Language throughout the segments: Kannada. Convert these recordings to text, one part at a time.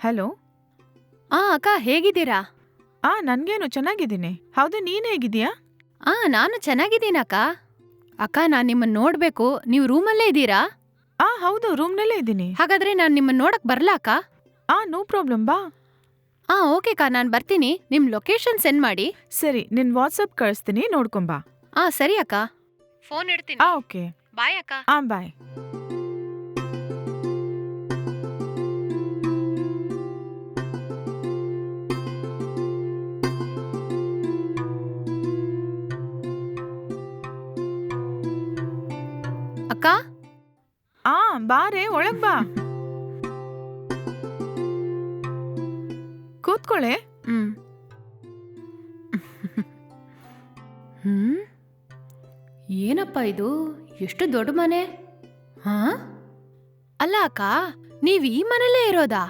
ಹಲೋ? ಆ ಅಕ್ಕ ಹೇಗಿದ್ದೀರಾ? ಆ ನನ್ಗೇನು ಚೆನ್ನಾಗಿದ್ದೀನಿ. ಹೌದು ನೀನು ಹೇಗಿದ್ಯಾ ಆ ನಾನು ಚೆನ್ನಾಗಿದ್ದೀನಕ್ಕ ಅಕ್ಕ. ನಾನು ನಿಮ್ಮನ್ನ ನೋಡ್ಬೇಕು. ನೀವು ರೂಮಲ್ಲೇ ಇದ್ದೀರಾ? ಆ ಹೌದು ರೂಮ್ನಲ್ಲೇ ಇದ್ದೀನಿ. ಹಾಗಾದ್ರೆ ನಾನು ನಿಮ್ಮನ್ನ ನೋಡಕ್ ಬರ್ಲಾ ಅಕ್ಕ? ಆ ನೋ ಪ್ರಾಬ್ಲಮ್ ಬಾ. ಆ ಓಕೆ ಅಕ್ಕ ನಾನು ಬರ್ತೀನಿ. ನಿಮ್ಮ ಲೊಕೇಶನ್ ಸೆಂಡ್ ಮಾಡಿ. ಸರಿ ನಿನ್ ವಾಟ್ಸಪ್ ಕಳಿಸ್ತೀನಿ ನೋಡ್ಕೊಂಬಾ ಆ ಸರಿ ಅಕ್ಕ. ಫೋನ್ ಇಡ್ತೀನಿ. ಆ ಓಕೆ. ಬಾಯ್ ಅಕ್ಕ. ಆ ಬಾಯ್. ಅಕ್ಕ ಆ ಬಾರೆ ಒಳಗ್ ಬಾ ಕೂತ್ಕೊಳ್ಳೆ ಹ್ಮ್. ಹ್ಮ್? ಏನಪ್ಪ ಇದು? ಎಷ್ಟು ದೊಡ್ಡ ಮನೆ? ಹಾ? ಅಲ್ಲ ಅಕ್ಕ ನೀವ್ ಈ ಮನೇಲೇ ಇರೋದಾ?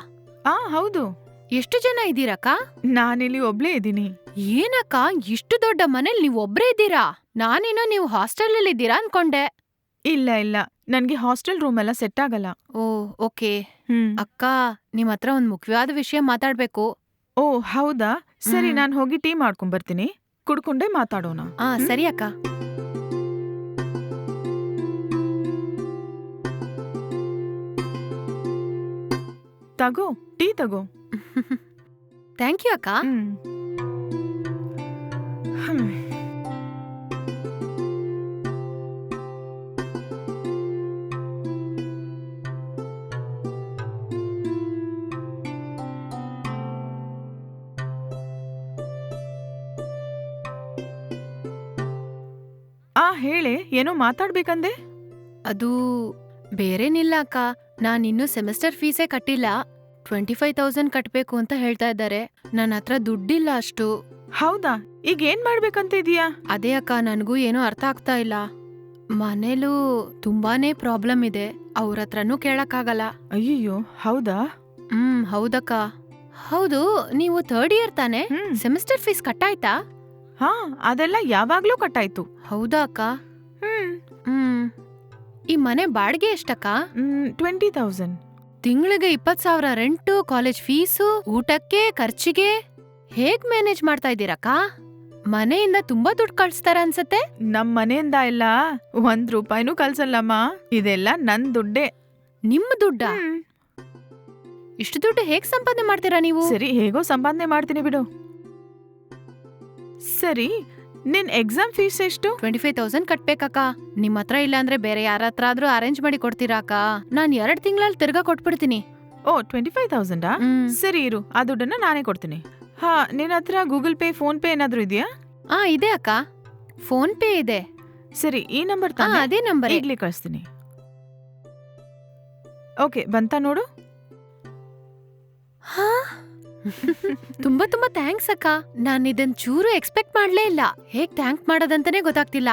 ಆ ಹೌದು. ಎಷ್ಟು ಜನ ಇದ್ದೀರಕ್ಕ? ನಾನಿಲ್ಲಿ ಒಬ್ಳೇ ಇದ್ದೀನಿ. ಏನಕ್ಕ ಇಷ್ಟು ದೊಡ್ಡ ಮನೇಲಿ ನೀವು ಒಬ್ರೇ ಇದ್ದೀರಾ? ನಾನೇನೋ ನೀವು ಹಾಸ್ಟೆಲಲ್ಲಿ ಇದ್ದೀರಾ ಅನ್ಕೊಂಡೆ. ಇಲ್ಲ ಇಲ್ಲ. ನನ್ಗೆ ಹಾಸ್ಟೆಲ್ ರೂಮ್ ಎಲ್ಲ ಸೆಟ್ ಆಗಲ್ಲ. Oh okay. ಹ್ಮ್. ಅಕ್ಕ ನಿಮ್ ಹತ್ರ ಒಂದ್ ಮುಖ್ಯವಾದ ವಿಷಯ ಮಾತಾಡ್ಬೇಕು. ಓ ಹೌದಾ? ಸರಿ ನಾನು ನಾನ್ ಹೋಗಿ ಟೀ ಮಾಡ್ಕೊಂಡ್ ಬರ್ತೀನಿ. ಕುಡ್ಕೊಂಡೇ ಮಾತಾಡೋಣ. ಆ ಹ್ಮ್? ಸರಿ ಅಕ್ಕ. ತಗೋ ಟೀ ತಗೋ. ಥ್ಯಾಂಕ್ ಯು ಅಕ್ಕ. ಹ್ಮ್. ಆ ಹೇಳೆ ಏನೋ ಮಾತಾಡ್ಬೇಕಂದೆ? ಅದು ಬೇರೇನಿಲ್ಲ ಅಕ್ಕ. ನಾನು ಇನ್ನು ಸೆಮಿಸ್ಟರ್ ಫೀಸೇ ಕಟ್ಟಿಲ್ಲ. ಟ್ವೆಂಟಿ ಫೈವ್ ತೌಸಂಡ್ ಕಟ್ಬೇಕು ಅಂತ ಹೇಳ್ತಾ ಇದ್ದಾರೆ. ನನ್ನ ಹತ್ರ ದುಡ್ಡಿಲ್ಲ ಅಷ್ಟು. ಹೌದಾ? ಈಗ ಏನ್ ಮಾಡ್ಬೇಕಂತ ಇದೀಯಾ? ಅದೇ ಅಕ್ಕ ನನಗೂ ಏನೂ ಅರ್ಥ ಆಗ್ತಾ ಇಲ್ಲ. ಮನೇಲೂ ತುಂಬಾನೇ ಪ್ರಾಬ್ಲಮ್ ಇದೆ. ಅವ್ರ ಹತ್ರನೂ ಕೇಳಕ್ಕಾಗಲ್ಲ. ಅಯ್ಯಯ್ಯೋ ಹೌದಾ? ಹ್ಮ್ ಹೌದಕ್ಕ. ಹೌದು ನೀವು ಥರ್ಡ್ ಇಯರ್ ತಾನೆ? ಸೆಮಿಸ್ಟರ್ ಫೀಸ್ ಕಟ್ಟಾಯ್ತಾ? ಹಾ ಅದೆಲ್ಲ ಯಾವಾಗ್ಲೂ ಕಟ್ಟಾಯ್ತು. ಹೌದಾ ಅಕ್ಕ? ಹ್ಮ್. ಹ್ಮ್. ಈ ಮನೆ ಬಾಡಿಗೆ ಎಷ್ಟಕ್ಕ? ಟ್ವೆಂಟಿ ತೌಸಂಡ್ ತಿಂಗಳಿಗೆ ಇಪ್ಪತ್ ಸಾವಿರ ರೆಂಟು ಕಾಲೇಜ್ ಫೀಸು ಊಟಕ್ಕೆ ಖರ್ಚಿಗೆ? ಹೇಗ್ ಮ್ಯಾನೇಜ್ ಮಾಡ್ತಾ ಇದ್ದೀರಕ್ಕ? ಮನೆಯಿಂದ ತುಂಬಾ ದುಡ್ಡು ಕಳ್ಸ್ತಾರ ಅನ್ಸತ್ತೆ? ನಮ್ ಮನೆಯಿಂದ ಎಲ್ಲ ಒಂದ್ ರೂಪಾಯಿನೂ ಕಳ್ಸಲ್ಲಮ್ಮ. ಇದೆಲ್ಲ ನನ್ ದುಡ್ಡೇ. ನಿಮ್ಮ ದುಡ್ಡ. ಇಷ್ಟು ದುಡ್ಡು ಹೇಗ್ ಸಂಪಾದನೆ ಮಾಡ್ತೀರಾ ನೀವು? ಸರಿ ಹೇಗೋ ಸಂಪಾದನೆ ಮಾಡ್ತೀನಿ ಬಿಡು. ಸರಿ ನಿನ್ ಎಕ್ಸಾಮ್ ಫೀಸ್ ಎಷ್ಟು? ಟ್ವೆಂಟಿ ಫೈವ್ ತೌಸಂಡ್ ಕಟ್ಬೇಕಕ್ಕ. ನಿಮ್ ಹತ್ರ ಇಲ್ಲ ಅಂದ್ರೆ ಬೇರೆ ಯಾರ ಹತ್ರ ಆದ್ರೂ ಅರೇಂಜ್ ಮಾಡಿ ಕೊಡ್ತೀರಾಕ ನಾನ್ ಎರಡ್ ತಿಂಗಳಲ್ಲಿ ತಿರ್ಗಾ ಕೊಟ್ಬಿಡ್ತೀನಿ. ಓ ಟ್ವೆಂಟಿ ಫೈವ್ ತೌಸಂಡಾ ಹ್ಮ್. ಸರಿ ಇರು ಆ ದುಡ್ಡನ್ನ ನಾನೇ ಕೊಡ್ತೀನಿ. ಹಾ ನಿನ್ ಹತ್ರ ಗೂಗಲ್ ಪೇ ಫೋನ್ ಪೇ ಏನಾದ್ರೂ ಇದೆಯಾ? ಆ ಇದೆ ಅಕ್ಕ. ಫೋನ್ ಪೇ ಇದೆ. ಸರಿ ಈ ನಂಬರ್ ಆ, ತಾನೇ ಅದೇ ನಂಬರ್. ಇಲ್ಲಿ ಕಳಿಸ್ತೀನಿ. ಓಕೆ ಬಂತಾ ನೋಡು. ತುಂಬಾ ತುಂಬಾ ಥ್ಯಾಂಕ್ಸ್ ಅಕ್ಕ. ನಾನ್ ಇದನ್ ಚೂರು ಎಕ್ಸ್ಪೆಕ್ಟ್ ಮಾಡ್ಲೇ ಇಲ್ಲ. ಹೇಗ್ ಥ್ಯಾಂಕ್ ಮಾಡೋದಂತಾನೆ ಗೊತ್ತಾಗ್ತಿಲ್ಲ.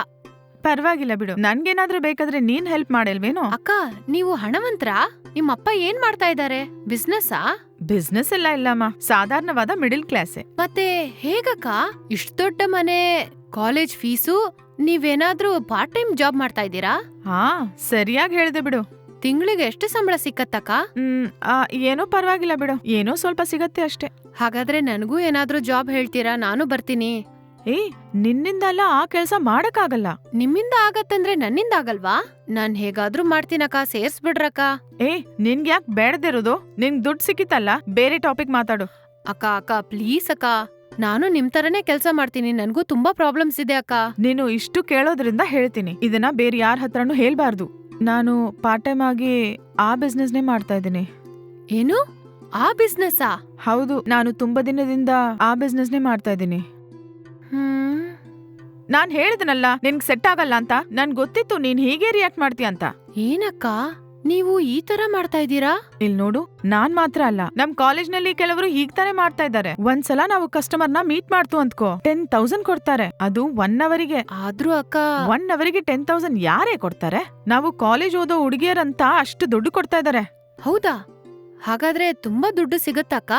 ಪರವಾಗಿಲ್ಲ ಬಿಡು. ನನ್ಗೇನಾದ್ರೂ ಬೇಕಾದ್ರೆ ನೀನ್ ಹೆಲ್ಪ್ ಮಾಡಿಲ್ವೇನೋ? ಅಕ್ಕ ನೀವು ಹಣವಂತರ? ನಿಮ್ ಅಪ್ಪ ಏನ್ ಮಾಡ್ತಾ ಇದ್ದಾರೆ ಬಿಸ್ನೆಸ್ಸಾ ಬಿಸ್ನೆಸ್ ಎಲ್ಲ ಇಲ್ಲಮ್ಮ. ಸಾಧಾರಣವಾದ ಮಿಡಿಲ್ ಕ್ಲಾಸ್ ಮತ್ತೆ ಹೇಗಕ್ಕ? ಇಷ್ಟ್ ದೊಡ್ಡ ಮನೆ ಕಾಲೇಜ್ ಫೀಸು ನೀವೇನಾದ್ರೂ ಪಾರ್ಟ್ ಟೈಮ್ ಜಾಬ್ ಮಾಡ್ತಾ ಇದ್ದೀರಾ? ಹಾ ಸರಿಯಾಗಿ ಹೇಳ್ದೆ ಬಿಡು. ತಿಂಗಳಿಗೆ ಎಷ್ಟು ಸಂಬಳ ಸಿಕ್ಕತ್ತಕ್ಕ? ಹ್ಮ್ ಆ, ಏನೋ ಪರವಾಗಿಲ್ಲ ಬಿಡು. ಏನೋ ಸ್ವಲ್ಪ ಸಿಗತ್ತೆ ಅಷ್ಟೇ. ಹಾಗಾದ್ರೆ ನನಗೂ ಏನಾದ್ರೂ ಜಾಬ್ ಹೇಳ್ತೀರಾ? ನಾನು ಬರ್ತೀನಿ. ಏ ನಿನ್ನಿಂದಲ್ಲ ಆ ಕೆಲ್ಸ ಮಾಡಕ್ಕಾಗಲ್ಲ. ನಿಮ್ಮಿಂದ ಆಗತ್ತಂದ್ರೆ ನನ್ನಿಂದ ಆಗಲ್ವಾ? ನಾನ್ ಹೇಗಾದ್ರೂ ಮಾಡ್ತೀನಕ್ಕ ಸೇರ್ಸ್ಬಿಡ್ರಕ್ಕ. ಏ ನಿನ್ಗೆ ಯಾಕೆ ಬೇಡದಿರೋದು? ನಿನ್ ದುಡ್ಡು ಸಿಕ್ಕಿತಲ್ಲ ಬೇರೆ ಟಾಪಿಕ್ ಮಾತಾಡು. ಅಕ್ಕ ಅಕ್ಕ ಪ್ಲೀಸ್ ಅಕ್ಕ. ನಾನು ನಿಮ್ ತರನೇ ಕೆಲಸ ಮಾಡ್ತೀನಿ. ನನ್ಗೂ ತುಂಬಾ ಪ್ರಾಬ್ಲಮ್ಸ್ ಇದೆ ಅಕ್ಕ. ನೀನು ಇಷ್ಟು ಕೇಳೋದ್ರಿಂದ ಹೇಳ್ತೀನಿ. ಇದನ್ನ ಬೇರೆ ಯಾರ ಹತ್ರನೂ ಹೇಳ್ಬಾರ್ದು. ನಾನು ಪಾರ್ಟ್ ಟೈಮ್ ಆಗಿ ಆ ಬಿಸ್ನೆಸ್ನೇ ಮಾಡ್ತಾ ಇದ್ದೀನಿ. ಏನು? ಆ ಬಿಸ್ನೆಸ್ಸಾ ಹೌದು ನಾನು ತುಂಬಾ ದಿನದಿಂದ ಆ ಬಿಸ್ನೆಸ್ನೇ ಮಾಡ್ತಾ ಇದ್ದೀನಿ. ಹ್ಮ್. ನಾನ್ ಹೇಳಿದ್ನಲ್ಲ ನಿನ್ಗೆ ಸೆಟ್ ಆಗಲ್ಲ ಅಂತ? ನನ್ ಗೊತ್ತಿತ್ತು ನೀನು ಹೀಗೆ ರಿಯಾಕ್ಟ್ ಮಾಡ್ತೀಯ ಅಂತ. ಏನಕ್ಕ? ನೀವು ಈ ತರ ಮಾಡ್ತಾ ಇದ್ದೀರಾ? ಇಲ್ ನೋಡು ನಾನ್ ಮಾತ್ರ ಅಲ್ಲ. ನಮ್ ಕಾಲೇಜ್ನಲ್ಲಿ ಕೆಲವರು ಹೀಗ್ ತಾನೇ ಮಾಡ್ತಾ ಇದ್ದಾರೆ. ಒಂದ್ಸಲ ನಾವು ಕಸ್ಟಮರ್ನ ಮೀಟ್ ಮಾಡ್ತು ಅಂದ್ಕೋ ಟೆನ್ ತೌಸಂಡ್ ಕೊಡ್ತಾರೆ. ಅದು ಒನ್ ಅವರಿಗೆ. ಆದ್ರೂ ಅಕ್ಕ ಒನ್ ಅವರಿಗೆ ಟೆನ್ ತೌಸಂಡ್ ಯಾರೇ ಕೊಡ್ತಾರೆ? ನಾವು ಕಾಲೇಜ್ ಓದೋ ಹುಡುಗಿಯರಂತ ಅಷ್ಟು ದುಡ್ಡು ಕೊಡ್ತಾ ಇದ್ದಾರೆ. ಹೌದಾ? ಹಾಗಾದ್ರೆ ತುಂಬಾ ದುಡ್ಡು ಸಿಗತ್ತಕ್ಕ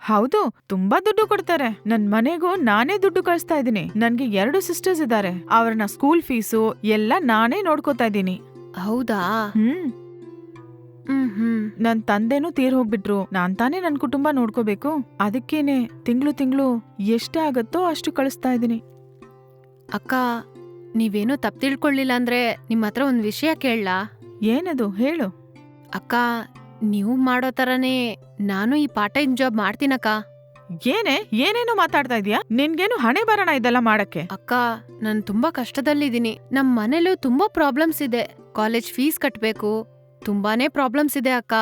ಹೌದು ತುಂಬಾ ದುಡ್ಡು ಕೊಡ್ತಾರೆ. ನನ್ ಮನೆಗೂ ನಾನೇ ದುಡ್ಡು ಕಳಿಸ್ತಾ ಇದ್ದೀನಿ. ನನ್ಗೆ ಎರಡು ಸಿಸ್ಟರ್ಸ್ ಇದ್ದಾರೆ. ಅವ್ರನ್ನ ಸ್ಕೂಲ್ ಫೀಸು ಎಲ್ಲ ನಾನೇ ನೋಡ್ಕೋತಾ ಇದ್ದೀನಿ. ಹೌದಾ? ಹ್ಮ್. ನನ್ ತಂದೆನೂ ತೀರ್ ಹೋಗ್ಬಿಟ್ರು. ನಾನ್ ತಾನೇ ನನ್ ಕುಟುಂಬ ನೋಡ್ಕೋಬೇಕು. ಅದಕ್ಕೇನೆ ತಿಂಗ್ಳು ತಿಂಗ್ಳು ಎಷ್ಟೇ ಆಗತ್ತೋ ಅಷ್ಟು ಕಳಿಸ್ತಾ ಇದ್ದೀನಿ. ಅಕ್ಕ ನೀವೇನೋ ತಪ್ಪು ತಿಳ್ಕೊಳ್ಳಿಲ್ಲ ಅಂದ್ರೆ ನಿಮ್ಮ ಹತ್ರ ಒಂದ್ ವಿಷಯ ಕೇಳಲಾ? ಏನದು? ಹೇಳು. ಅಕ್ಕ ನೀವು ಮಾಡೋ ಥರನೇ ನಾನು ಈ ಪಾರ್ಟ್ ಟೈಮ್ ಜಾಬ್ ಮಾಡ್ತೀನಕ್ಕ. ಏನೇ? ಏನೇನೋ ಮಾತಾಡ್ತಾ ಇದೀಯಾ ನಿನ್ಗೇನು ಹಣೆ ಬರೋಣ ಇದೆಲ್ಲ ಮಾಡಕ್ಕೆ? ಅಕ್ಕ ನಾನು ತುಂಬಾ ಕಷ್ಟದಲ್ಲಿದ್ದೀನಿ. ನಮ್ ಮನೇಲೂ ತುಂಬಾ ಪ್ರಾಬ್ಲಮ್ಸ್ ಇದೆ. ಕಾಲೇಜ್ ಫೀಸ್ ಕಟ್ಬೇಕು ತುಂಬಾನೇ ಪ್ರಾಬ್ಲಮ್ಸ್ ಇದೆ ಅಕ್ಕ.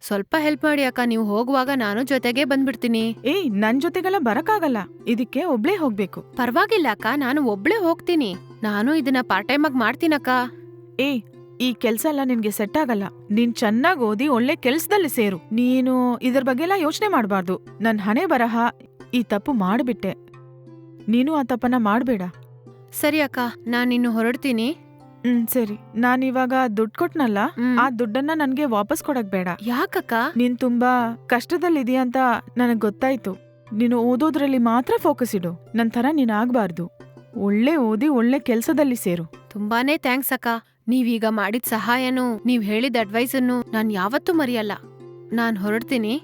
ಸ್ವಲ್ಪ ಹೆಲ್ಪ್ ಮಾಡಿ ಅಕ್ಕ ನೀವು ಹೋಗುವಾಗ ನಾನು ಜೊತೆಗೆ ಬಂದ್ಬಿಡ್ತೀನಿ. ಏಯ್ ನನ್ ಜೊತೆಗೆಲ್ಲ ಬರಕ್ಕಾಗಲ್ಲ. ಇದಕ್ಕೆ ಒಬ್ಳೇ ಹೋಗ್ಬೇಕು. ಪರವಾಗಿಲ್ಲ ಅಕ್ಕ ನಾನು ಒಬ್ಳೆ ಹೋಗ್ತೀನಿ. ನಾನು ಇದನ್ನ ಪಾರ್ಟ್ ಟೈಮ್ ಆಗಿ ಮಾಡ್ತೀನಕ್ಕ ಏ ಈ ಕೆಲ್ಸ ಎಲ್ಲ ನಿನ್ಗೆ ಸೆಟ್ ಆಗಲ್ಲ. ನೀನ್ ಚೆನ್ನಾಗ್ ಓದಿ ಒಳ್ಳೆ ಕೆಲ್ಸದಲ್ಲಿ ಸೇರು. ನೀನು ಇದ್ರ ಬಗ್ಗೆ ಎಲ್ಲ ಯೋಚನೆ ಮಾಡಬಾರ್ದು. ನನ್ ಹಣೆ ಬರಹ ಈ ತಪ್ಪು ಮಾಡ್ಬಿಟ್ಟೆ. ನೀನು ಆ ತಪ್ಪನ್ನ ಮಾಡ್ಬೇಡ. ಸರಿ ಅಕ್ಕ ನಾನಿನ್ನು ಹೊರಡ್ತೀನಿ. ಹ್ಮ್ ಸರಿ. ಇವಾಗ ದುಡ್ಡು ಕೊಟ್ನಲ್ಲ ಹ್ಮ್. ಆ ದುಡ್ಡನ್ನ ನನ್ಗೆ ವಾಪಸ್ ಕೊಡಕ್ ಬೇಡ. ಯಾಕಕ್ಕ? ನೀನ್ ತುಂಬಾ ಕಷ್ಟದಲ್ಲಿದೀಯ ಅಂತ ನನಗ್ ಗೊತ್ತಾಯ್ತು. ನೀನು ಓದೋದ್ರಲ್ಲಿ ಮಾತ್ರ ಫೋಕಸ್ ಇಡು. ನನ್ ಥರ ನೀನ್ ಆಗ್ಬಾರ್ದು. ಒಳ್ಳೆ ಓದಿ ಒಳ್ಳೆ ಕೆಲ್ಸದಲ್ಲಿ ಸೇರು. ತುಂಬಾನೇ ಥ್ಯಾಂಕ್ಸ್ ಅಕ್ಕ. ನೀವೀಗ ಮಾಡಿದ ಸಹಾಯನೂ ನೀವ್ ಹೇಳಿದ ಅಡ್ವೈಸನ್ನು ನಾನ್ ಯಾವತ್ತೂ ಮರೆಯಲ್ಲ. ನಾನ್ ಹೊರಡ್ತೀನಿ.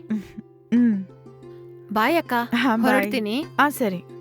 ಹ್ಮ್. ಬಾಯ್ ಅಕ್ಕ. ಹಾ, bye. ಹೊರಡ್ತೀನಿ. ಆ ಸರಿ.